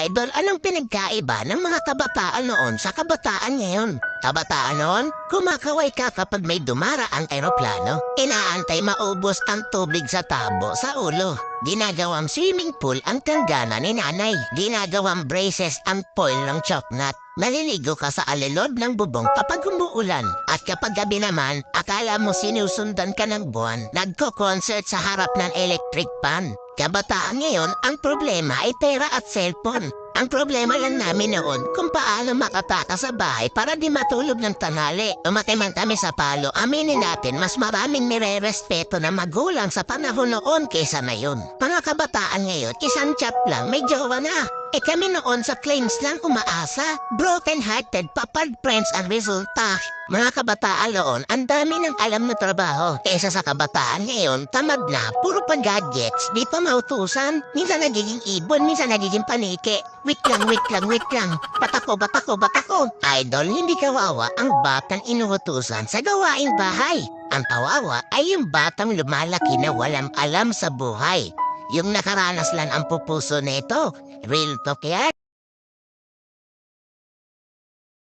Idol, anong pinagkaiba ng mga kabataan noon sa kabataan ngayon? Kabataan noon, kumakaway ka kapag may dumaraang eroplano. Inaantay maubos ang tubig sa tabo sa ulo. Ginagawang swimming pool ang tanggana ni nanay. Ginagawang braces ang foil ng choknat. Maliligo ka sa alilod ng bubong kapag umuulan. At kapag gabi naman, akala mo sinusundan ka ng buwan. Nagko-concert sa harap ng electric pan. Kabataan ngayon, ang problema ay pera at cellphone. Ang problema lang namin noon kung paano makataka sa bahay para di matulog ng tanali. Umati man kami sa palo, aminin natin mas maraming nire-respeto na magulang sa panahon noon kaysa ngayon. Mga kabataan ngayon, isang chat lang, may jowa na. Eh kami noon sa claims lang umaasa. Broken-hearted, papad friends ang resulta. Mga kabataan noon, ang dami ng alam na trabaho. Kesa sa kabataan ngayon, tamad na, puro pa gadgets, di pa mautusan. Minsan nagiging ibon, minsan nagiging panike. Wait lang, wait lang, wait lang. Batako, batako, batako. Idol, hindi kawawa ang batang inuutusan sa gawaing bahay. Ang kawawa ay yung batang lumalaki na walang alam sa buhay. Yung nakaranas lang ang pupuso nito. Real talk yan.